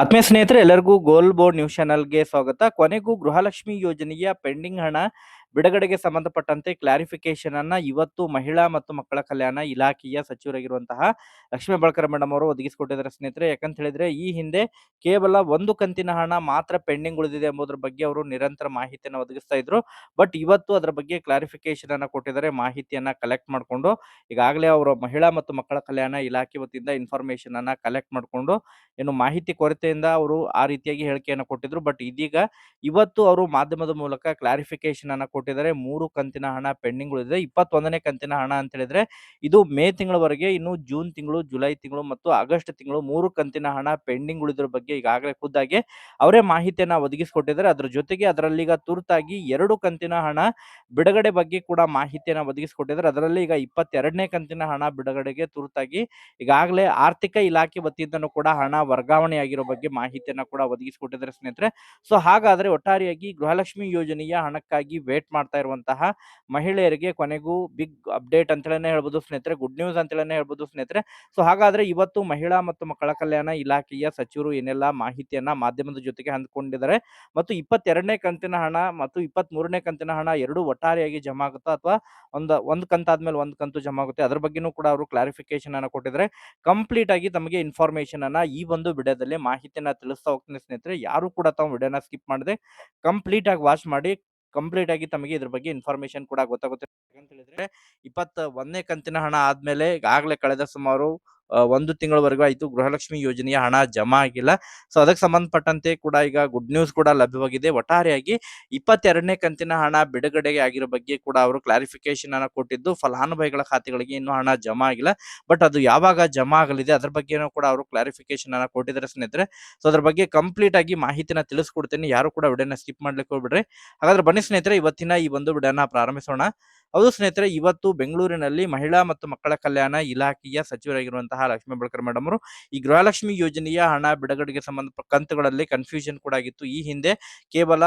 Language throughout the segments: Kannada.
ಆತ್ಮೀಯ ಸ್ನೇಹಿತರೆ ಎಲ್ಲರಿಗೂ ಗೋಲ್ ಬೋರ್ಡ್ ನ್ಯೂಸ್ ಚಾನಲ್ಗೆ ಸ್ವಾಗತ. ಕೊನೆಗೂ ಗೃಹಲಕ್ಷ್ಮಿ ಯೋಜನೆಯ ಪೆಂಡಿಂಗ್ ಹಣ ಬಿಡುಗಡೆಗೆ ಸಂಬಂಧಪಟ್ಟಂತೆ ಕ್ಲಾರಿಫಿಕೇಶನ್ ಅನ್ನ ಇವತ್ತು ಮಹಿಳಾ ಮತ್ತು ಮಕ್ಕಳ ಕಲ್ಯಾಣ ಇಲಾಖೆಯ ಸಚಿವರಾಗಿರುವಂತಹ ಲಕ್ಷ್ಮೀ ಬಳಕರ ಮೇಡಮ್ ಅವರು ಒದಗಿಸಿಕೊಟ್ಟಿದ್ದಾರೆ ಸ್ನೇಹಿತರೆ. ಯಾಕಂತ ಹೇಳಿದ್ರೆ ಈ ಹಿಂದೆ ಕೇವಲ ಒಂದು ಕಂತಿನ ಹಣ ಮಾತ್ರ ಪೆಂಡಿಂಗ್ ಉಳಿದಿದೆ ಎಂಬುದರ ಬಗ್ಗೆ ಅವರು ನಿರಂತರ ಮಾಹಿತಿಯನ್ನು ಒದಗಿಸ್ತಾ ಇದ್ರು. ಬಟ್ ಇವತ್ತು ಅದರ ಬಗ್ಗೆ ಕ್ಲಾರಿಫಿಕೇಶನ್ ಅನ್ನ ಕೊಟ್ಟಿದ್ದಾರೆ, ಮಾಹಿತಿಯನ್ನ ಕಲೆಕ್ಟ್ ಮಾಡಿಕೊಂಡು ಈಗಾಗಲೇ ಅವರು ಮಹಿಳಾ ಮತ್ತು ಮಕ್ಕಳ ಕಲ್ಯಾಣ ಇಲಾಖೆ ವತಿಯಿಂದ ಇನ್ಫಾರ್ಮೇಶನ್ ಅನ್ನ ಕಲೆಕ್ಟ್ ಮಾಡಿಕೊಂಡು ಏನು ಮಾಹಿತಿ ಕೊರತೆಯಿಂದ ಅವರು ಆ ರೀತಿಯಾಗಿ ಹೇಳಿಕೆಯನ್ನು ಕೊಟ್ಟಿದ್ರು. ಬಟ್ ಇದೀಗ ಇವತ್ತು ಅವರು ಮಾಧ್ಯಮದ ಮೂಲಕ ಕ್ಲಾರಿಫಿಕೇಶನ್ ಅನ್ನ ಕೊಟ್ಟಿದ್ದಾರೆ. ಮೂರು ಕಂತಿನ ಹಣ ಪೆಂಡಿಂಗ್ ಉಳಿದಿದೆ ಇಪ್ಪತ್ತೊಂದನೇ ಕಂತಿನ ಹಣ ಅಂತ ಹೇಳಿದ್ರೆ, ಇದು ಮೇ ತಿಂಗಳವರೆಗೆ, ಇನ್ನು ಜೂನ್ ತಿಂಗಳು, ಜುಲೈ ತಿಂಗಳು ಮತ್ತು ಆಗಸ್ಟ್ ತಿಂಗಳು ಮೂರು ಕಂತಿನ ಹಣ ಪೆಂಡಿಂಗ್ ಉಳಿದ್ರ ಬಗ್ಗೆ ಈಗಾಗಲೇ ಖುದ್ದಾಗಿ ಅವರೇ ಮಾಹಿತಿಯನ್ನ ಒದಗಿಸಿಕೊಟ್ಟಿದ್ದಾರೆ. ಅದರ ಜೊತೆಗೆ ಅದರಲ್ಲಿ ಈಗ ತುರ್ತಾಗಿ ಎರಡು ಕಂತಿನ ಹಣ ಬಿಡುಗಡೆ ಬಗ್ಗೆ ಕೂಡ ಮಾಹಿತಿಯನ್ನ ಒದಗಿಸಿಕೊಟ್ಟಿದ್ದಾರೆ. ಅದರಲ್ಲಿ ಈಗ ಇಪ್ಪತ್ತೆರಡನೇ ಕಂತಿನ ಹಣ ಬಿಡುಗಡೆಗೆ ತುರ್ತಾಗಿ ಈಗಾಗಲೇ ಆರ್ಥಿಕ ಇಲಾಖೆ ವತಿಯಿಂದನೂ ಕೂಡ ಹಣ ವರ್ಗಾವಣೆ ಆಗಿರೋ ಬಗ್ಗೆ ಮಾಹಿತಿಯನ್ನ ಕೂಡ ಒದಗಿಸಿಕೊಟ್ಟಿದ್ದಾರೆ ಸ್ನೇಹಿತರೆ. ಸೊ ಹಾಗಾದ್ರೆ ಒಟ್ಟಾರೆಯಾಗಿ ಗೃಹಲಕ್ಷ್ಮಿ ಯೋಜನೆಯ ಹಣಕ್ಕಾಗಿ ವೇಟ್ ಮಾಡ್ತಾ ಇರುವಂತಹ ಮಹಿಳೆಯರಿಗೆ ಕೊನೆಗೂ ಬಿಗ್ ಅಪ್ಡೇಟ್ ಅಂತಲೇ ಹೇಳ್ಬೋದು, ಸ್ನೇಹಿತರೆ. ಗುಡ್ ನ್ಯೂಸ್ ಅಂತಲೇ ಹೇಳ್ಬೋದು, ಸ್ನೇಹಿತರೆ. ಸೊ, ಹಾಗಾದ್ರೆ ಇವತ್ತು ಮಹಿಳಾ ಮತ್ತು ಮಕ್ಕಳ ಕಲ್ಯಾಣ ಇಲಾಖೆಯ ಸಚಿವರು ಏನೆಲ್ಲ ಮಾಹಿತಿಯನ್ನ ಮಾಧ್ಯಮದ ಜೊತೆಗೆ ಹಂಚಿಕೊಂಡಿದ್ದಾರೆ ಮತ್ತು ಇಪ್ಪತ್ತೆರಡನೇ ಕಂತಿನ ಹಣ ಮತ್ತು ಇಪ್ಪತ್ತ್ ಮೂರನೇ ಕಂತಿನ ಹಣ ಎರಡು ಒಟ್ಟಾರೆಯಾಗಿ ಜಮಾ ಆಗುತ್ತಾ ಅಥವಾ ಒಂದು ಒಂದು ಕಂತಾದ್ಮೇಲೆ ಒಂದು ಕಂತು ಜಮಾ ಆಗುತ್ತೆ? ಅದ್ರ ಬಗ್ಗೆನೂ ಕೂಡ ಅವರು ಕ್ಲಾರಿಫಿಕೇಶನ್ ಅನ್ನ ಕೊಟ್ಟಿದ್ದಾರೆ. ಕಂಪ್ಲೀಟ್ ಆಗಿ ತಮಗೆ ಇನ್ಫಾರ್ಮೇಶನ್ ಅನ್ನ ಈ ಒಂದು ವಿಡಿಯೋದಲ್ಲಿ ಮಾಹಿತಿಯನ್ನ ತಿಳಿಸ್ತಾ ಹೋಗ್ತೀನಿ ಸ್ನೇಹಿತರೆ. ಯಾರು ಕೂಡ ತಾವು ವಿಡಿಯೋನ ಸ್ಕಿಪ್ ಮಾಡದೆ ಕಂಪ್ಲೀಟ್ ಆಗಿ ವಾಚ್ ಮಾಡಿ ಕಂಪ್ಲೀಟ್ ಆಗಿ ತಮಗೆ ಇದ್ರ ಬಗ್ಗೆ ಇನ್ಫಾರ್ಮೇಶನ್ ಕೂಡ ಗೊತ್ತಾಗುತ್ತೆ. ಯಾಕಂತ ಹೇಳಿದ್ರೆ ಇಪ್ಪತ್ತ ಒಂದನೇ ಕಂತಿನ ಹಣ ಆದ್ಮೇಲೆ ಈಗಾಗಲೇ ಕಳೆದ ಸುಮಾರು ಒಂದು ತಿಂಗಳವರೆಗೂ ಆಯ್ತು. ಗೃಹಲಕ್ಷ್ಮಿ ಯೋಜನೆಯ ಹಣ ಜಮಾ ಆಗಿಲ್ಲ. ಸೊ ಅದಕ್ಕೆ ಸಂಬಂಧಪಟ್ಟಂತೆ ಕೂಡ ಈಗ ಗುಡ್ ನ್ಯೂಸ್ ಕೂಡ ಲಭ್ಯವಾಗಿದೆ. ಒಟ್ಟಾರೆಯಾಗಿ ಇಪ್ಪತ್ತೆರಡನೇ ಕಂತಿನ ಹಣ ಬಿಡುಗಡೆಗೆ ಆಗಿರೋ ಬಗ್ಗೆ ಕೂಡ ಅವರು ಕ್ಲಾರಿಫಿಕೇಶನ್ ಅನ್ನ ಕೊಟ್ಟಿದ್ದು, ಫಲಾನುಭವಿಗಳ ಖಾತೆಗಳಿಗೆ ಇನ್ನೂ ಹಣ ಜಮಾ ಆಗಿಲ್ಲ. ಬಟ್ ಅದು ಯಾವಾಗ ಜಮಾ ಆಗಲಿದೆ, ಅದ್ರ ಬಗ್ಗೆನೂ ಕೂಡ ಅವರು ಕ್ಲಾರಿಫಿಕೇಶನ್ ಅನ್ನ ಕೊಟ್ಟಿದ್ದಾರೆ ಸ್ನೇಹಿತರೆ. ಸೊ ಅದ್ರ ಬಗ್ಗೆ ಕಂಪ್ಲೀಟ್ ಆಗಿ ಮಾಹಿತಿನ ತಿಳಿಸ್ಕೊಡ್ತೇನೆ. ಯಾರು ಕೂಡ ವಿಡಿಯೋನ ಸ್ಕಿಪ್ ಮಾಡ್ಲಿಕ್ಕೆ ಹೋಗ್ಬಿಡ್ರಿ. ಹಾಗಾದ್ರೆ ಬನ್ನಿ ಸ್ನೇಹಿತರೆ, ಇವತ್ತಿನ ಈ ಒಂದು ವಿಡಿಯೋನ ಪ್ರಾರಂಭಿಸೋಣ. ಹೌದು ಸ್ನೇಹಿತರೆ, ಇವತ್ತು ಬೆಂಗಳೂರಿನಲ್ಲಿ ಮಹಿಳಾ ಮತ್ತು ಮಕ್ಕಳ ಕಲ್ಯಾಣ ಇಲಾಖೆಯ ಸಚಿವರಾಗಿರುವಂತಹ ಲಕ್ಷ್ಮೀ ಬಳಕರ್ ಮೇಡಮ್ ಅವರು ಈ ಗೃಹಲಕ್ಷ್ಮಿ ಯೋಜನೆಯ ಹಣ ಬಿಡುಗಡೆಗೆ ಸಂಬಂಧ ಕಂತುಗಳಲ್ಲಿ ಕನ್ಫ್ಯೂಷನ್ ಕೂಡ ಆಗಿತ್ತು. ಈ ಹಿಂದೆ ಕೇವಲ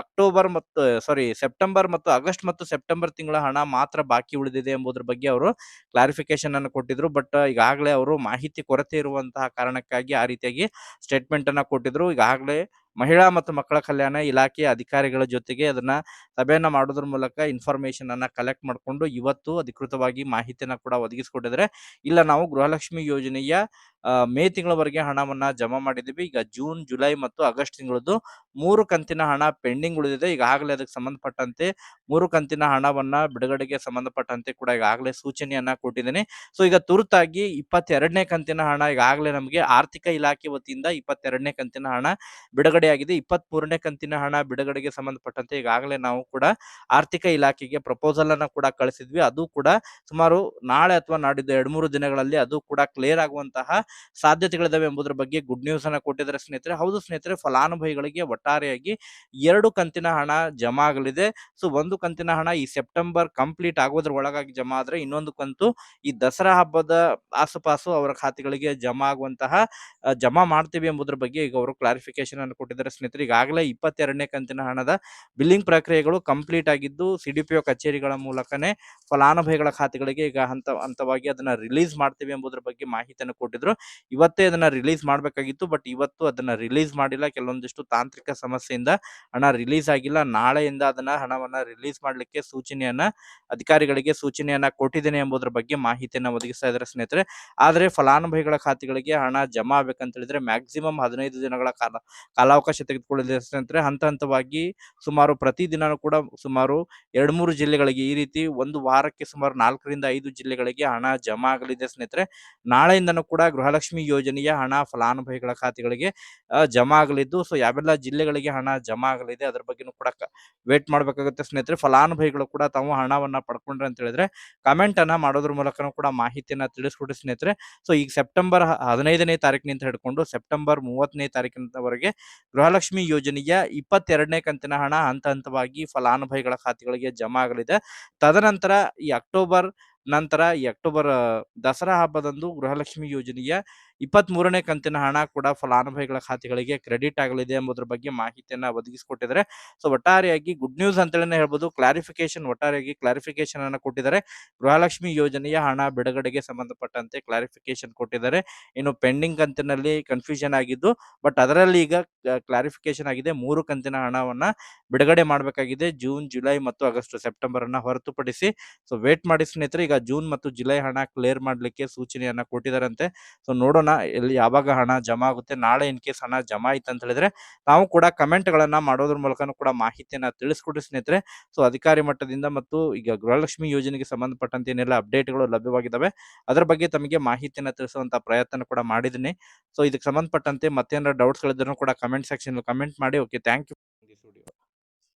ಅಕ್ಟೋಬರ್ ಮತ್ತು ಸಾರಿ ಸೆಪ್ಟೆಂಬರ್ ಮತ್ತು ಆಗಸ್ಟ್ ಮತ್ತು ಸೆಪ್ಟೆಂಬರ್ ತಿಂಗಳ ಹಣ ಮಾತ್ರ ಬಾಕಿ ಉಳಿದಿದೆ ಎಂಬುದರ ಬಗ್ಗೆ ಅವರು ಕ್ಲಾರಿಫಿಕೇಶನ್ ಅನ್ನು ಕೊಟ್ಟಿದ್ರು. ಬಟ್ ಈಗಾಗಲೇ ಅವರು ಮಾಹಿತಿ ಕೊರತೆ ಇರುವಂತಹ ಕಾರಣಕ್ಕಾಗಿ ಆ ರೀತಿಯಾಗಿ ಸ್ಟೇಟ್ಮೆಂಟ್ ಅನ್ನ ಕೊಟ್ಟಿದ್ರು. ಈಗಾಗಲೇ ಮಹಿಳಾ ಮತ್ತು ಮಕ್ಕಳ ಕಲ್ಯಾಣ ಇಲಾಖೆಯ ಅಧಿಕಾರಿಗಳ ಜೊತೆಗೆ ಅದನ್ನ ಸಭೆಯನ್ನ ಮಾಡೋದ್ರ ಮೂಲಕ ಇನ್ಫಾರ್ಮೇಶನ್ ಅನ್ನ ಕಲೆಕ್ಟ್ ಮಾಡಿಕೊಂಡು ಇವತ್ತು ಅಧಿಕೃತವಾಗಿ ಮಾಹಿತಿಯನ್ನ ಕೂಡ ಒದಗಿಸ್ಕೊಟ್ಟಿದ್ರೆ ಇಲ್ಲ, ನಾವು ಗೃಹಲಕ್ಷ್ಮಿ ಯೋಜನೆಯ ಮೇ ತಿಂಗಳವರೆಗೆ ಹಣವನ್ನ ಜಮಾ ಮಾಡಿದ್ದೀವಿ. ಈಗ ಜೂನ್, ಜುಲೈ ಮತ್ತು ಆಗಸ್ಟ್ ತಿಂಗಳದ್ದು ಮೂರು ಕಂತಿನ ಹಣ ಪೆಂಡಿಂಗ್ ಉಳಿದಿದೆ. ಈಗಾಗಲೇ ಅದಕ್ಕೆ ಸಂಬಂಧಪಟ್ಟಂತೆ ಮೂರು ಕಂತಿನ ಹಣವನ್ನ ಬಿಡುಗಡೆಗೆ ಸಂಬಂಧಪಟ್ಟಂತೆ ಕೂಡ ಈಗಾಗಲೇ ಸೂಚನೆಯನ್ನ ಕೊಟ್ಟಿದ್ದೇನೆ. ಸೊ ಈಗ ತುರ್ತಾಗಿ ಇಪ್ಪತ್ತೆರಡನೇ ಕಂತಿನ ಹಣ ಈಗಾಗಲೇ ನಮಗೆ ಆರ್ಥಿಕ ಇಲಾಖೆ ವತಿಯಿಂದ ಇಪ್ಪತ್ತೆರಡನೇ ಕಂತಿನ ಹಣ ಬಿಡುಗಡೆಯಾಗಿದೆ. ಇಪ್ಪತ್ತ್ ಕಂತಿನ ಹಣ ಬಿಡುಗಡೆಗೆ ಸಂಬಂಧಪಟ್ಟಂತೆ ಈಗಾಗಲೇ ನಾವು ಕೂಡ ಆರ್ಥಿಕ ಇಲಾಖೆಗೆ ಪ್ರಪೋಸಲ್ ಅನ್ನ ಕೂಡ ಕಳಿಸಿದ್ವಿ. ಅದು ಕೂಡ ಸುಮಾರು ನಾಳೆ ಅಥವಾ ನಾಡಿದ್ದು ಎರಡ್ ಮೂರು ದಿನಗಳಲ್ಲಿ ಅದು ಕೂಡ ಕ್ಲಿಯರ್ ಆಗುವಂತಹ ಸಾಧ್ಯತೆಗಳಿದಾವೆ ಎಂಬುದರ ಬಗ್ಗೆ ಗುಡ್ ನ್ಯೂಸ್ ಅನ್ನ ಕೊಟ್ಟಿದ್ದಾರೆ ಸ್ನೇಹಿತರೆ. ಹೌದು ಸ್ನೇಹಿತರೆ, ಫಲಾನುಭವಿಗಳಿಗೆ ಒಟ್ಟಾರೆಯಾಗಿ ಎರಡು ಕಂತಿನ ಹಣ ಜಮಾ ಆಗಲಿದೆ ಸೊ ಒಂದು ಕಂತಿನ ಹಣ ಈ ಸೆಪ್ಟೆಂಬರ್ ಕಂಪ್ಲೀಟ್ ಆಗೋದ್ರ ಒಳಗಾಗಿ ಜಮಾ ಆದ್ರೆ ಇನ್ನೊಂದು ಕಂತು ಈ ದಸರಾ ಹಬ್ಬದ ಆಸುಪಾಸು ಅವರ ಖಾತೆಗಳಿಗೆ ಜಮಾ ಆಗುವಂತಹ ಜಮಾ ಮಾಡ್ತೀವಿ ಎಂಬುದರ ಬಗ್ಗೆ ಈಗ ಅವರು ಕ್ಲಾರಿಫಿಕೇಶನ್ ಅನ್ನು ಕೊಟ್ಟಿದ್ದಾರೆ ಸ್ನೇಹಿತರೆ. ಈಗಾಗಲೇ ಇಪ್ಪತ್ತೆರಡನೇ ಕಂತಿನ ಹಣದ ಬಿಲ್ಲಿಂಗ್ ಪ್ರಕ್ರಿಯೆಗಳು ಕಂಪ್ಲೀಟ್ ಆಗಿದ್ದು ಸಿಡಿಪಿಒ ಕಚೇರಿಗಳ ಮೂಲಕನೇ ಫಲಾನುಭವಿಗಳ ಖಾತೆಗಳಿಗೆ ಈಗ ಹಂತ, ಹಂತವಾಗಿ ಅದನ್ನ ರಿಲೀಸ್ ಮಾಡ್ತೀವಿ ಎಂಬುದರ ಬಗ್ಗೆ ಮಾಹಿತಿಯನ್ನು ಕೊಟ್ಟಿದ್ರು. ಇವತ್ತೇ ಅದನ್ನ ರಿಲೀಸ್ ಮಾಡಬೇಕಾಗಿತ್ತು, ಬಟ್ ಇವತ್ತು ಅದನ್ನ ರಿಲೀಸ್ ಮಾಡಿಲ್ಲ. ಕೆಲವೊಂದಿಷ್ಟು ತಾಂತ್ರಿಕ ಸಮಸ್ಯೆಯಿಂದ ಹಣ ರಿಲೀಸ್ ಆಗಿಲ್ಲ. ನಾಳೆಯಿಂದ ಅದನ್ನ ಹಣವನ್ನ ರಿಲೀಸ್ ಮಾಡಲಿಕ್ಕೆ ಸೂಚನೆಯನ್ನ, ಅಧಿಕಾರಿಗಳಿಗೆ ಸೂಚನೆಯನ್ನ ಕೊಟ್ಟಿದ್ದೇನೆ ಎಂಬುದರ ಬಗ್ಗೆ ಮಾಹಿತಿಯನ್ನ ಒದಗಿಸ್ತಾ ಇದ್ದಾರೆ ಸ್ನೇಹಿತರೆ. ಆದರೆ ಫಲಾನುಭವಿಗಳ ಖಾತೆಗಳಿಗೆ ಹಣ ಜಮಾ ಆಗ್ಬೇಕಂತ ಹೇಳಿದ್ರೆ ಮ್ಯಾಕ್ಸಿಮಮ್ ಹದಿನೈದು ದಿನಗಳ ಕಾಲ, ಕಾಲಾವಕಾಶ ತೆಗೆದುಕೊಳ್ಳಿದೆ ಸ್ನೇಹಿತರೆ. ಹಂತ ಹಂತವಾಗಿ ಸುಮಾರು ಪ್ರತಿದಿನ ಕೂಡ ಸುಮಾರು ಎರಡ್ ಮೂರು ಜಿಲ್ಲೆಗಳಿಗೆ ಈ ರೀತಿ ಒಂದು ವಾರಕ್ಕೆ ಸುಮಾರು ನಾಲ್ಕರಿಂದ ಐದು ಜಿಲ್ಲೆಗಳಿಗೆ ಹಣ ಜಮಾ ಆಗಲಿದೆ ಸ್ನೇಹಿತರೆ. ನಾಳೆಯಿಂದನೂ ಕೂಡ ಗೃಹಲಕ್ಷ್ಮಿ ಯೋಜನೆಯ ಹಣ ಫಲಾನುಭವಿಗಳ ಖಾತೆಗಳಿಗೆ ಜಮಾ ಆಗಲಿದ್ದು ಸೊ, ಯಾವೆಲ್ಲ ಜಿಲ್ಲೆಗಳಿಗೆ ಹಣ ಜಮಾ ಆಗಲಿದೆ ಅದ್ರ ಬಗ್ಗೆನೂ ಕೂಡ ವೇಟ್ ಮಾಡಬೇಕಾಗುತ್ತೆ ಸ್ನೇಹಿತರೆ. ಫಲಾನುಭವಿಗಳು ಕೂಡ ತಾವು ಹಣವನ್ನ ಪಡ್ಕೊಂಡ್ರೆ ಅಂತ ಹೇಳಿದ್ರೆ ಕಮೆಂಟ್ ಅನ್ನ ಮಾಡೋದ್ರ ಮೂಲಕನೂ ಕೂಡ ಮಾಹಿತಿಯನ್ನ ತಿಳಿಸ್ಕೊಡಿ ಸ್ನೇಹಿತರೆ. ಸೊ, ಈಗ ಸೆಪ್ಟೆಂಬರ್ ಹದಿನೈದನೇ ತಾರೀಕಿನಿಂದ ಹಿಡ್ಕೊಂಡು ಸೆಪ್ಟೆಂಬರ್ ಮೂವತ್ತನೇ ತಾರೀಕಿನವರೆಗೆ ಗೃಹಲಕ್ಷ್ಮಿ ಯೋಜನೆಯ ಇಪ್ಪತ್ತೆರಡನೇ ಕಂತಿನ ಹಣ ಹಂತ ಹಂತವಾಗಿ ಫಲಾನುಭವಿಗಳ ಖಾತೆಗಳಿಗೆ ಜಮಾ ಆಗಲಿದೆ ತದನಂತರ ಈ ಅಕ್ಟೋಬರ್ ನಂತರ ಈ ಅಕ್ಟೋಬರ್ ದಸರಾ ಹಬ್ಬದಂದು ಗೃಹಲಕ್ಷ್ಮಿ ಯೋಜನೆಯ ಇಪ್ಪತ್ಮೂರನೇ ಕಂತಿನ ಹಣ ಕೂಡ ಫಲಾನುಭವಿಗಳ ಖಾತೆಗಳಿಗೆ ಕ್ರೆಡಿಟ್ ಆಗಲಿದೆ ಎಂಬುದರ ಬಗ್ಗೆ ಮಾಹಿತಿಯನ್ನ ಒದಗಿಸಿಕೊಟ್ಟಿದ್ದಾರೆ. ಸೊ, ಒಟ್ಟಾರೆಯಾಗಿ ಗುಡ್ ನ್ಯೂಸ್ ಅಂತೇಳಿ ಹೇಳ್ಬೋದು. ಕ್ಲಾರಿಫಿಕೇಶನ್ ಒಟ್ಟಾರೆಯಾಗಿ ಕ್ಲಾರಿಫಿಕೇಶನ್ ಅನ್ನು ಕೊಟ್ಟಿದ್ದಾರೆ. ಗೃಹಲಕ್ಷ್ಮಿ ಯೋಜನೆಯ ಹಣ ಬಿಡುಗಡೆಗೆ ಸಂಬಂಧಪಟ್ಟಂತೆ ಕ್ಲಾರಿಫಿಕೇಶನ್ ಕೊಟ್ಟಿದ್ದಾರೆ. ಇನ್ನು ಪೆಂಡಿಂಗ್ ಕಂತಿನಲ್ಲಿ ಕನ್ಫ್ಯೂಷನ್ ಆಗಿದ್ದು, ಬಟ್ ಅದರಲ್ಲಿ ಈಗ ಕ್ಲಾರಿಫಿಕೇಶನ್ ಆಗಿದೆ. ಮೂರು ಕಂತಿನ ಹಣವನ್ನ ಬಿಡುಗಡೆ ಮಾಡಬೇಕಾಗಿದೆ. ಜೂನ್, ಜುಲೈ ಮತ್ತು ಆಗಸ್ಟ್ ಸೆಪ್ಟೆಂಬರ್ ಅನ್ನ ಹೊರತುಪಡಿಸಿ. ಸೊ, ವೇಟ್ ಮಾಡಿ ಸ್ನೇಹಿತರೆ ಈಗ ಜೂನ್ ಮತ್ತು ಜುಲೈ ಹಣ ಕ್ಲಿಯರ್ ಮಾಡಲಿಕ್ಕೆ ಸೂಚನೆಯನ್ನ ಕೊಟ್ಟಿದ್ದಾರಂತೆ ಸೊ, ನೋಡೋಣ ಎಲ್ಲಿ ಯಾವಾಗ ಹಣ ಜಮಾ ಆಗುತ್ತೆ. ನಾಳೆ ಇನ್ ಕೇಸ್ ಹಣ ಜಮಾ ಆಯ್ತು ಅಂತ ಹೇಳಿದ್ರೆ ನಾವು ಕೂಡ ಕಮೆಂಟ್ ಗಳನ್ನ ಮಾಡೋದ್ರ ಮೂಲಕನೂ ಕೂಡ ಮಾಹಿತಿಯನ್ನ ತಿಳಿಸ್ಕೊಡ್ರಿ ಸ್ನೇಹಿತರೆ. ಸೊ, ಅಧಿಕಾರಿ ಮಟ್ಟದಿಂದ ಮತ್ತು ಈಗ ಗೃಹಲಕ್ಷ್ಮಿ ಯೋಜನೆಗೆ ಸಂಬಂಧಪಟ್ಟಂತೆ ಏನೆಲ್ಲ ಅಪ್ಡೇಟ್ಗಳು ಲಭ್ಯವಾಗಿದ್ದಾವೆ ಅದರ ಬಗ್ಗೆ ತಮಗೆ ಮಾಹಿತಿಯನ್ನ ತಿಳಿಸುವಂತ ಪ್ರಯತ್ನ ಕೂಡ ಮಾಡಿದ್ದೀನಿ. ಸೊ, ಇದಕ್ಕೆ ಸಂಬಂಧಪಟ್ಟಂತೆ ಮತ್ತೇನಾರ ಡೌಟ್ಸ್ ಗಳಿದ್ರು ಕೂಡ ಕಮೆಂಟ್ ಸೆಕ್ಷನ್ ಕಮೆಂಟ್ ಮಾಡಿ. Okay, thank you.